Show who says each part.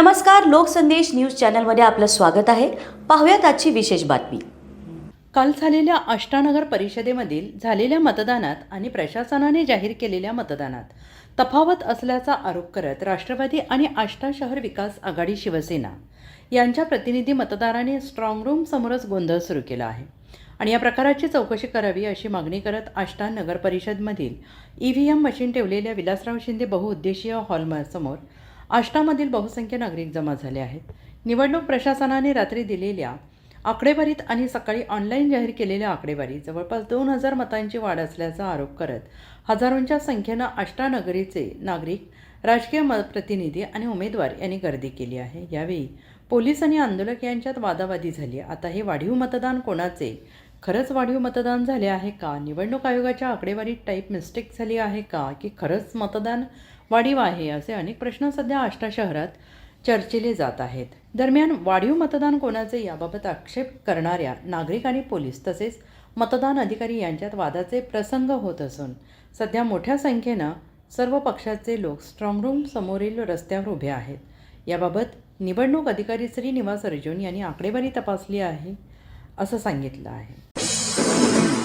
Speaker 1: नमस्कार लोकसंदेश न्यूज चॅनलमध्ये आपलं स्वागत आहे. पाहूयात आजची विशेष बातमी.
Speaker 2: काल झालेल्या आष्टानगर परिषदेमधील झालेल्या मतदानात आणि प्रशासनाने जाहीर केलेल्या मतदानात तफावत असल्याचा आरोप करत राष्ट्रवादी आणि आष्टा शहर विकास आघाडी शिवसेना यांच्या प्रतिनिधी मतदाराने स्ट्रॉंग रूम समोरच गोंधळ सुरू केला आहे. आणि या प्रकाराची चौकशी करावी अशी मागणी करत आष्टा नगर परिषदमधील ई व्ही एम मशीन ठेवलेल्या विलासराव शिंदे बहुउद्देशीय हॉलसमोर आष्टामधील बहुसंख्य नागरिक जमा झाले आहेत. निवडणूक प्रशासनाने रात्री दिलेल्या आकडेवारीत आणि सकाळी ऑनलाईन जाहीर केलेल्या आकडेवारीत जवळपास दोन हजार मतांची वाढ असल्याचा आरोप करत हजारोंच्या संख्येनं आष्टानगरीचे नागरिक राजकीय प्रतिनिधी आणि उमेदवार यांनी गर्दी केली आहे. यावेळी पोलीस आणि आंदोलक यांच्यात वादावादी झाली. आता हे वाढीव मतदान कोणाचे? खरंच वाढीव मतदान झाले आहे का? निवडणूक आयोगाच्या आकडेवारीत टाईप मिस्टेक झाली आहे का? की खरंच मतदान वाढीव आहे असे अनेक प्रश्न सध्या आष्टा शहरात चर्चिले जात आहेत. दरम्यान वाढीव मतदान कोणाचे याबाबत आक्षेप करणाऱ्या नागरिक आणि पोलीस तसेच मतदान अधिकारी यांच्यात वादाचे प्रसंग होत असून सध्या मोठ्या संख्येनं सर्व पक्षाचे लोक स्ट्रॉंगरूम समोरील रस्त्यावर उभे आहेत. याबाबत निवडणूक अधिकारी श्रीनिवास अर्जुन यांनी आकडेवारी तपासली आहे असं सांगितलं आहे. Thank you.